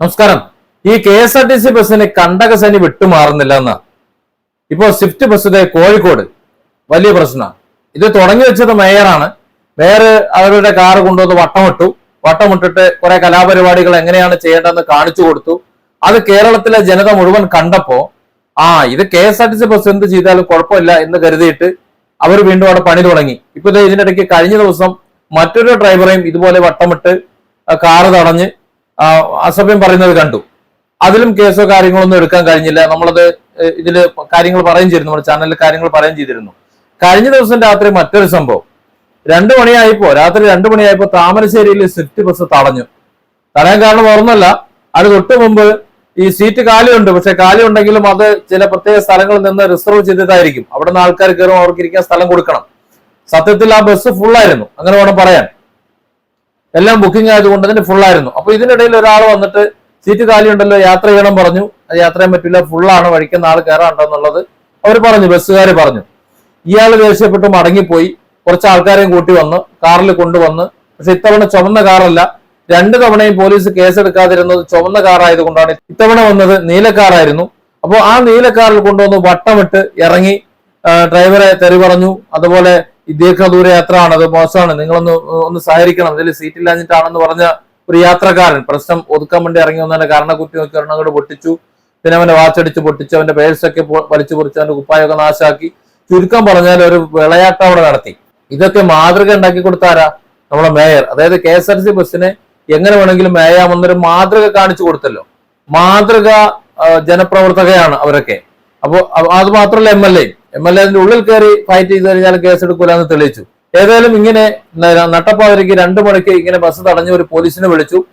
നമസ്കാരം. ഈ K S R T C ബസ്സിന് കണ്ടകസനി വിട്ടുമാറുന്നില്ല എന്ന് ഇപ്പോ സ്വിഫ്റ്റ് ബസ് കോഴിക്കോട്. വലിയ പ്രശ്നമാണ് ഇത് തുടങ്ങി വെച്ചത് മേയറാണ്. മേയർ അവരുടെ കാറ് കൊണ്ടുവന്ന് വട്ടമിട്ടു. വട്ടമിട്ടിട്ട് കുറെ കലാപരിപാടികൾ എങ്ങനെയാണ് ചെയ്യേണ്ടതെന്ന് കാണിച്ചു കൊടുത്തു. അത് കേരളത്തിലെ ജനത മുഴുവൻ കണ്ടപ്പോ ആ ഇത് K S R T C bus എന്ത് ചെയ്താലും കുഴപ്പമില്ല എന്ന് കരുതിയിട്ട് അവർ വീണ്ടും അവിടെ പണി തുടങ്ങി. ഇപ്പൊ ഇതിനിടയ്ക്ക് കഴിഞ്ഞ ദിവസം മറ്റൊരു ഡ്രൈവറെയും ഇതുപോലെ വട്ടമിട്ട് കാറ് തടഞ്ഞ് അസഭ്യം പറയുന്നത് കണ്ടു. അതിലും കേസോ കാര്യങ്ങളൊന്നും എടുക്കാൻ കഴിഞ്ഞില്ല. നമ്മളത് ഇതിൽ കാര്യങ്ങൾ പറയുകയും ചെയ്തിരുന്നു. നമ്മുടെ ചാനലിൽ കാര്യങ്ങൾ പറയുകയും ചെയ്തിരുന്നു. കഴിഞ്ഞ ദിവസം രാത്രി മറ്റൊരു സംഭവം. രണ്ടു മണിയായപ്പോ രാത്രി രണ്ടു മണിയായപ്പോ താമരശ്ശേരിയിൽ സ്വിഫ്റ്റ് ബസ് തടഞ്ഞു. തടയാൻ കാരണം ഓർമ്മല്ല അത് തൊട്ട് മുമ്പ് ഈ സീറ്റ് കാലിയുണ്ട്. പക്ഷെ കാലി ഉണ്ടെങ്കിലും അത് ചില പ്രത്യേക സ്ഥലങ്ങളിൽ നിന്ന് റിസർവ് ചെയ്തതായിരിക്കും. അവിടെ നിന്ന് ആൾക്കാർ കയറും അവർക്ക് ഇരിക്കാൻ സ്ഥലം കൊടുക്കണം. സത്യത്തിൽ ആ ബസ് ഫുള്ളായിരുന്നു അങ്ങനെ വേണം പറയാൻ. എല്ലാം ബുക്കിംഗ് ആയതുകൊണ്ട് തന്നെ ഫുള്ളായിരുന്നു അപ്പൊ ഇതിനിടയിൽ ഒരാൾ വന്നിട്ട് സീറ്റ് കാലി ഉണ്ടല്ലോ യാത്ര ചെയ്യണം പറഞ്ഞു. അത് യാത്ര ചെയ്യാൻ പറ്റില്ല ഫുള്ളാണ് വഴിക്കുന്ന ആൾ കയറാണ്ടെന്നുള്ളത് അവർ പറഞ്ഞു ബസ്സുകാർ പറഞ്ഞു. ഇയാൾ ദേഷ്യപ്പെട്ട് മടങ്ങിപ്പോയി. കുറച്ച് ആൾക്കാരെയും കൂട്ടി വന്ന് കാറിൽ കൊണ്ടുവന്ന്. പക്ഷെ ഇത്തവണ ചുമന്ന കാറല്ല രണ്ട് തവണയും പോലീസ് കേസെടുക്കാതിരുന്നത് ചുമന്ന കാറായതുകൊണ്ടാണ് ഇത്തവണ വന്നത് നീലക്കാറായിരുന്നു അപ്പോൾ ആ നീലക്കാറിൽ കാറിൽ കൊണ്ടുവന്ന് വട്ടമിട്ട് ഇറങ്ങി ഡ്രൈവറെ തെറി പറഞ്ഞു. അതുപോലെ ഈ ദീർഘദൂര യാത്ര ആണ് അത് മോശമാണ്. നിങ്ങളൊന്ന് ഒന്ന് സഹകരിക്കണം. ഇതിൽ സീറ്റില്ലാഞ്ഞിട്ടാണെന്ന് പറഞ്ഞ ഒരു യാത്രക്കാരൻ പ്രശ്നം ഒതുക്കാൻ വേണ്ടി ഇറങ്ങി വന്നതിന്റെ കാരണക്കുറ്റി നോക്കി ഒരെണ്ണം കൂടെ പൊട്ടിച്ചു. പിന്നെ അവന്റെ വാച്ചടിച്ച് പൊട്ടിച്ചു അവന്റെ പേഴ്സൊക്കെ വലിച്ചു പൊറിച്ചു അവന്റെ കുപ്പായൊക്കെ നാശാക്കി. ചുരുക്കം പറഞ്ഞാൽ ഒരു വിളയാട്ടം അവിടെ നടത്തി. ഇതൊക്കെ മാതൃക ഉണ്ടാക്കി കൊടുത്താരാ നമ്മളെ മേയർ അതായത് കെ എസ് ആർ സി ബസ്സിനെ എങ്ങനെ വേണമെങ്കിലും മേയാമെന്നൊരു മാതൃക കാണിച്ചു കൊടുത്തല്ലോ. മാതൃക ജനപ്രവർത്തകയാണ് അവരൊക്കെ. അപ്പോ അ- അത് മാത്രമല്ല M L A M L എന്റെ ഉള്ളിൽ കയറി ഫൈറ്റ് ചെയ്ത് കഴിഞ്ഞാൽ കേസ് എടുക്കൂലെന്ന് തെളിയിച്ചു. ഏതായാലും ഇങ്ങനെ ന- നട്ടപ്പാതിരിക്ക് രണ്ടു മണിക്ക് ഇങ്ങനെ ബസ് തടഞ്ഞ് ഒരു പോലീസിനെ വിളിച്ചു.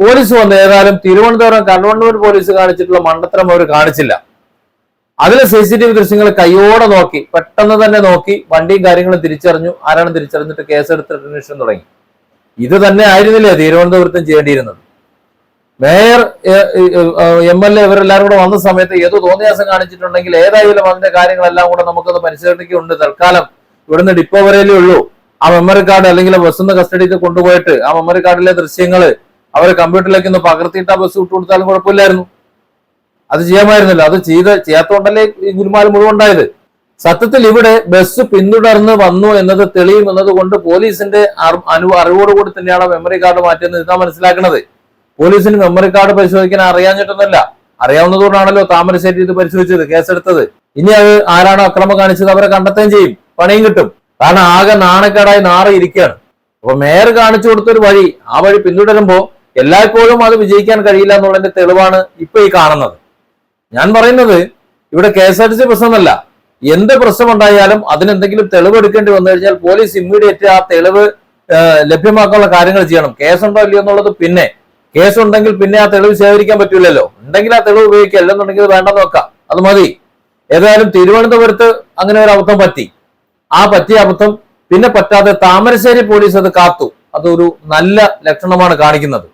പോലീസ് വന്ന് ഏതായാലും തിരുവനന്തപുരം കണ്ണൂർ പോലീസ് കാണിച്ചിട്ടുള്ള മണ്ടത്തരം അവർ കാണിച്ചില്ല. അതിൽ സി സി ടി വി ദൃശ്യങ്ങൾ കൈയോടെ നോക്കി പെട്ടെന്ന് തന്നെ നോക്കി വണ്ടിയും കാര്യങ്ങളും തിരിച്ചറിഞ്ഞു. ആരാണ് തിരിച്ചറിഞ്ഞിട്ട് കേസെടുത്ത് അന്വേഷണം തുടങ്ങി? ഇത് തന്നെ ആയിരുന്നില്ലേ തിരുവനന്തപുരത്തും ചെയ്യേണ്ടിയിരുന്നത്? മേയർ എം എൽ എ ഇവരെല്ലാവരും കൂടെ വന്ന സമയത്ത് ഏതോ തോന്നിയാസം കാണിച്ചിട്ടുണ്ടെങ്കിൽ ഏതായാലും അതിന്റെ കാര്യങ്ങളെല്ലാം കൂടെ നമുക്കൊന്ന് പരിശോധിക്കുന്നുണ്ട്. തൽക്കാലം ഇവിടുന്ന് ഡിപ്പോ വരെയല്ലേ ഉള്ളൂ. ആ മെമ്മറി കാർഡ് അല്ലെങ്കിൽ ബസ് ഒന്ന് കസ്റ്റഡിയിൽ കൊണ്ടുപോയിട്ട് ആ മെമ്മറി കാർഡിലെ ദൃശ്യങ്ങൾ അവർ കമ്പ്യൂട്ടറിലേക്ക് ഒന്ന് പകർത്തിയിട്ട് ആ ബസ് വിട്ടു കൊടുത്താലും കുഴപ്പമില്ലായിരുന്നു. അത് ചെയ്യാമായിരുന്നല്ലോ. അത് ചെയ്ത് ചെയ്യാത്തോണ്ടല്ലേ ഈ ഗുരുമാൽ മുഴുവൻ ഉണ്ടായത്? സത്യത്തിൽ ഇവിടെ ബസ് പിന്തുടർന്ന് വന്നു എന്നത് തെളിയും എന്നത് കൊണ്ട് പോലീസിന്റെ അറിവോടുകൂടി തന്നെയാണ് മെമ്മറി കാർഡ് മാറ്റിയെന്ന് ഇതാ മനസ്സിലാക്കുന്നത് പോലീസിന് മെമ്മറി കാർഡ് പരിശോധിക്കാൻ അറിയാഞ്ഞിട്ടൊന്നുമില്ല. അറിയാവുന്നതുകൊണ്ടാണല്ലോ താമരശ്ശേരി ഇത് പരിശോധിച്ചത് കേസെടുത്തത്. ഇനി അത് ആരാണോ അക്രമം കാണിച്ചത് അവരെ കണ്ടെത്തുകയും ചെയ്യും. പണിയും കിട്ടും. കാരണം ആകെ നാണക്കേടായി നാറി ഇരിക്കുകയാണ്. അപ്പൊ മേയർ കാണിച്ചു കൊടുത്തൊരു വഴി ആ വഴി പിന്തുടരുമ്പോൾ എല്ലായ്പ്പോഴും അത് വിജയിക്കാൻ കഴിയില്ല എന്നുള്ളതിന്റെ തെളിവാണ് ഇപ്പൊ ഈ കാണുന്നത്. ഞാൻ പറയുന്നത് ഇവിടെ K S R T C പ്രശ്നമല്ല എന്ത് പ്രശ്നമുണ്ടായാലും അതിനെന്തെങ്കിലും തെളിവ് എടുക്കേണ്ടി വന്നു കഴിഞ്ഞാൽ പോലീസ് ഇമ്മീഡിയറ്റ് ആ തെളിവ് ലഭ്യമാക്കാനുള്ള കാര്യങ്ങൾ ചെയ്യണം. കേസുണ്ടോ ഇല്ലയോ എന്നുള്ളത് പിന്നെ കേസ് ഉണ്ടെങ്കിൽ പിന്നെ ആ തെളിവ് ശേഖരിക്കാൻ പറ്റില്ലല്ലോ ഉണ്ടെങ്കിൽ ആ തെളിവ് ഉപയോഗിക്കുക. അല്ലെന്നുണ്ടെങ്കിൽ വേണ്ടെന്ന് വെക്കാം അത് മതി. ഏതായാലും തിരുവനന്തപുരത്ത് അങ്ങനെ ഒരു അബദ്ധം പറ്റി. ആ പറ്റിയ അബദ്ധം പിന്നെ പറ്റാതെ താമരശ്ശേരി പോലീസ് അത് കാത്തു. അതൊരു നല്ല ലക്ഷണമാണ് കാണിക്കുന്നത്.